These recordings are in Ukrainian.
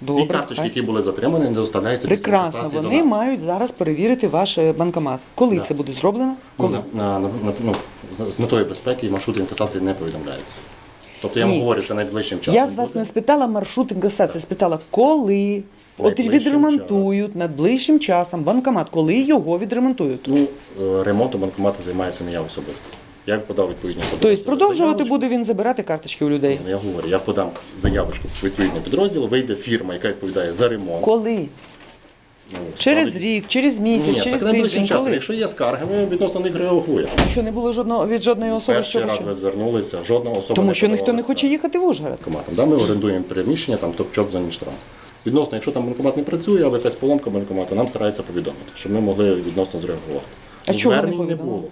Добре, Ці карточки, які були затримані, не доставляються Прекрасно, фіксації вони до нас. мають зараз перевірити ваш е, банкомат. Коли Да. це буде зроблено? Ну, Коли? на, на, на, на- ну, з, метою безпеки маршрут інкасації не повідомляється. Тобто я вам Ні. говорю, це найближчим часом. Я з вас буде. не спитала маршрут інкасації, спитала, коли от відремонтують найближчим часом банкомат, коли його відремонтують. Ну, е, ремонтом банкомату займається не я особисто. Я подав відповідні Тобто продовжувати Заявочку. буде він забирати карточки у людей. Ну, Я говорю, я подам заявочку в відповідний підрозділ, вийде фірма, яка відповідає за ремонт. Коли? Ну, Через рік, через місяць, Ні, через так тиждень. часом. Коли? Якщо є скарги, ми відносно них реагуємо. Що не було жодного від жодної особи, Перший що раз ви звернулися, жодного особи тому не що ніхто не хоче їхати в Ужгород. банкоматом. Да, ми орендуємо приміщення, там топ-чоп за Ніжтранс. Відносно, якщо там банкомат не працює, або якась поломка банкомату, нам стараються повідомити, щоб ми могли відносно зреагувати. А Ну, чого не не було.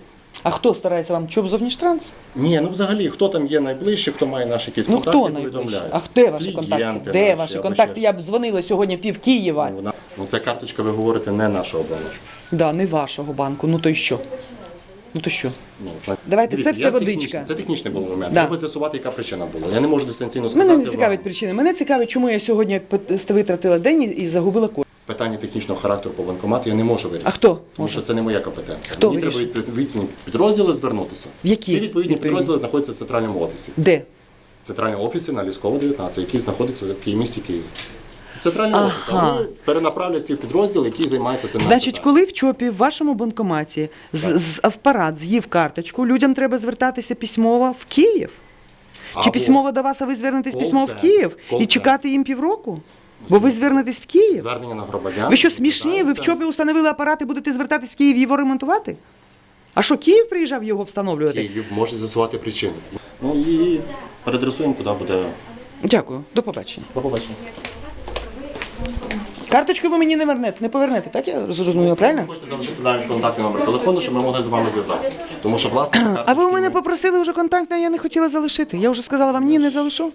А хто старається вам? Чоб зовніштранс? Ні, ну взагалі, хто там є найближче, хто має наші якісь Ну контакти, хто найближче? повідомляє. А де ваші Клієнти контакти? Де наші, ваші або контакти? ще Я б дзвонила сьогодні пів Києва. Ну, вона- Ну, це карточка, ви говорите, не нашого баночку. Да, не вашого банку. Ну то й що? Ну то що? Ну, Давайте, це я все технічний- Це технічний був момент. Да. Треба з'ясувати, яка причина була. Я не можу дистанційно сказати. Мене не вам. причини. Мене цікавить, чому я сьогодні пот- витратила день і- і загубила кошти. Питання технічного характеру по банкомату я не можу вирішити. А хто Тому може? що це не моя компетенція. Хто Мені треба відповідні підрозділи звернутися. В які Ці відповідні відповідні? підрозділи знаходяться в центральному офісі. Де? В центральному офісі на Ліськова 19, який знаходиться в Києві, місті Київ. Центральний Ага. офіс, а вони перенаправлять ті підрозділи, які займаються цим. Значить, коли в ЧОПі в вашому банкоматі з, з апарат з'їв карточку, людям треба звертатися письмово в Київ? Чи Або письмово до вас, а ви звернетесь письмово в Київ і чекати їм півроку? Бо ви звернетесь в Київ? звернення на громадян. Ви що смішні? Ви в. ЧОПі установили апарат і будете звертатись в Київ його ремонтувати? А що Київ приїжджав його встановлювати? Київ може з'ясувати причини. Ну і передресуємо, куди буде. Дякую, до побачення. До побачення. Карточку ви мені не вернете, не повернете, так я зрозуміла, правильно? Хочете залишити навіть контактний номер телефону, щоб ми могли з вами зв'язатися. Тому що власне А ви у мене попросили вже контакт, а я не хотіла залишити. Я вже сказала вам ні, не залишу.